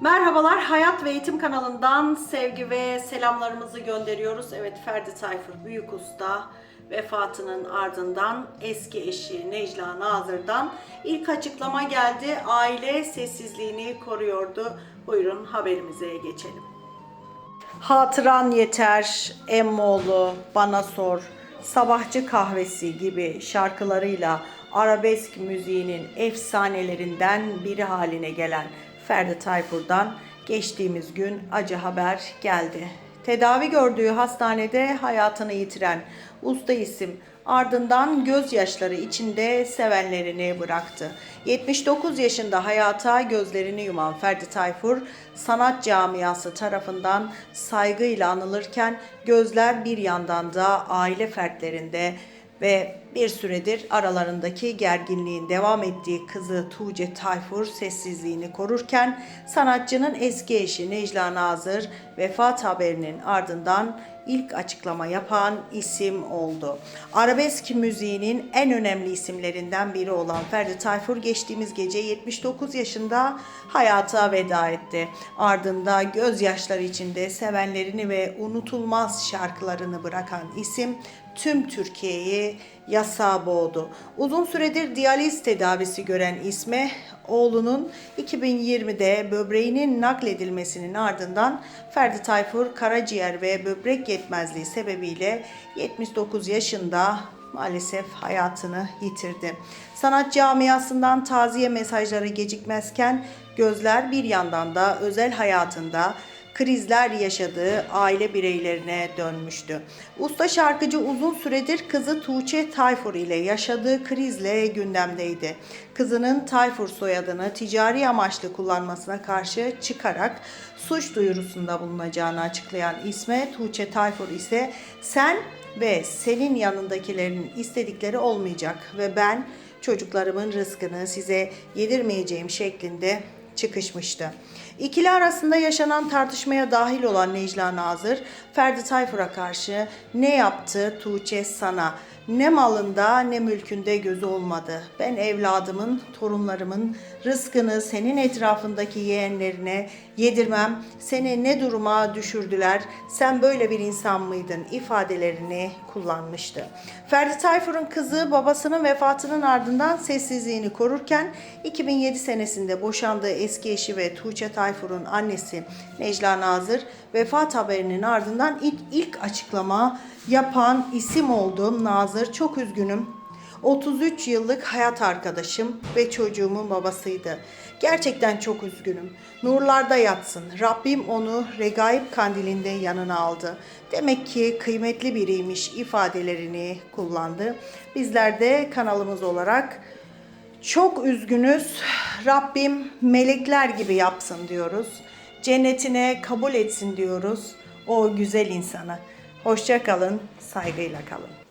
Merhabalar, Hayat ve Eğitim kanalından sevgi ve selamlarımızı gönderiyoruz. Evet, Ferdi Tayfur Büyük Usta vefatının ardından eski eşi Necla Nazır'dan ilk açıklama geldi. Aile sessizliğini koruyordu. Buyurun haberimize geçelim. Hatıran yeter, Emmoğlu, Bana Sor, Sabahçı Kahvesi gibi şarkılarıyla arabesk müziğinin efsanelerinden biri haline gelen Ferdi Tayfur'dan geçtiğimiz gün acı haber geldi. Tedavi gördüğü hastanede hayatını yitiren usta isim ardından gözyaşları içinde sevenlerini bıraktı. 79 yaşında hayata gözlerini yuman Ferdi Tayfur, sanat camiası tarafından saygıyla anılırken gözler bir yandan da aile fertlerinde ve bir süredir aralarındaki gerginliğin devam ettiği kızı Tuğçe Tayfur sessizliğini korurken sanatçının eski eşi Necla Nazır vefat haberinin ardından ilk açıklama yapan isim oldu. Arabesk müziğinin en önemli isimlerinden biri olan Ferdi Tayfur geçtiğimiz gece 79 yaşında hayata veda etti. Ardında gözyaşları içinde sevenlerini ve unutulmaz şarkılarını bırakan isim tüm Türkiye'yi yasağa boğdu. Uzun süredir diyaliz tedavisi gören isme oğlunun 2020'de böbreğinin nakledilmesinin ardından Ferdi Tayfur karaciğer ve böbrek yetmezliği sebebiyle 79 yaşında maalesef hayatını yitirdi. Sanat camiasından taziye mesajları gecikmezken gözler bir yandan da özel hayatında krizler yaşadığı aile bireylerine dönmüştü. Usta şarkıcı uzun süredir kızı Tuğçe Tayfur ile yaşadığı krizle gündemdeydi. Kızının Tayfur soyadını ticari amaçlı kullanmasına karşı çıkarak suç duyurusunda bulunacağını açıklayan isme Tuğçe Tayfur ise sen ve senin yanındakilerin istedikleri olmayacak ve ben çocuklarımın rızkını size yedirmeyeceğim şeklinde çıkışmıştı. İkili arasında yaşanan tartışmaya dahil olan Necla Nazır, Ferdi Tayfur'a karşı ne yaptı Tuğçe sana? Ne malında ne mülkünde gözü olmadı. Ben evladımın, torunlarımın rızkını senin etrafındaki yeğenlerine yedirmem. Seni ne duruma düşürdüler? Sen böyle bir insan mıydın? ifadelerini kullanmıştı. Ferdi Tayfur'un kızı babasının vefatının ardından sessizliğini korurken 2007 senesinde boşandığı eski eşi ve Tuğçe Tayfur'un annesi Necla Nazır vefat haberinin ardından ilk, ilk açıklama yapan isim oldu. Nazır çok üzgünüm. 33 yıllık hayat arkadaşım ve çocuğumun babasıydı. Gerçekten çok üzgünüm. Nurlarda yatsın. Rabbim onu regaib kandilinde yanına aldı. Demek ki kıymetli biriymiş ifadelerini kullandı. Bizler de kanalımız olarak çok üzgünüz. Rabbim melekler gibi yapsın diyoruz. Cennetine kabul etsin diyoruz o güzel insanı. Hoşça kalın, saygıyla kalın.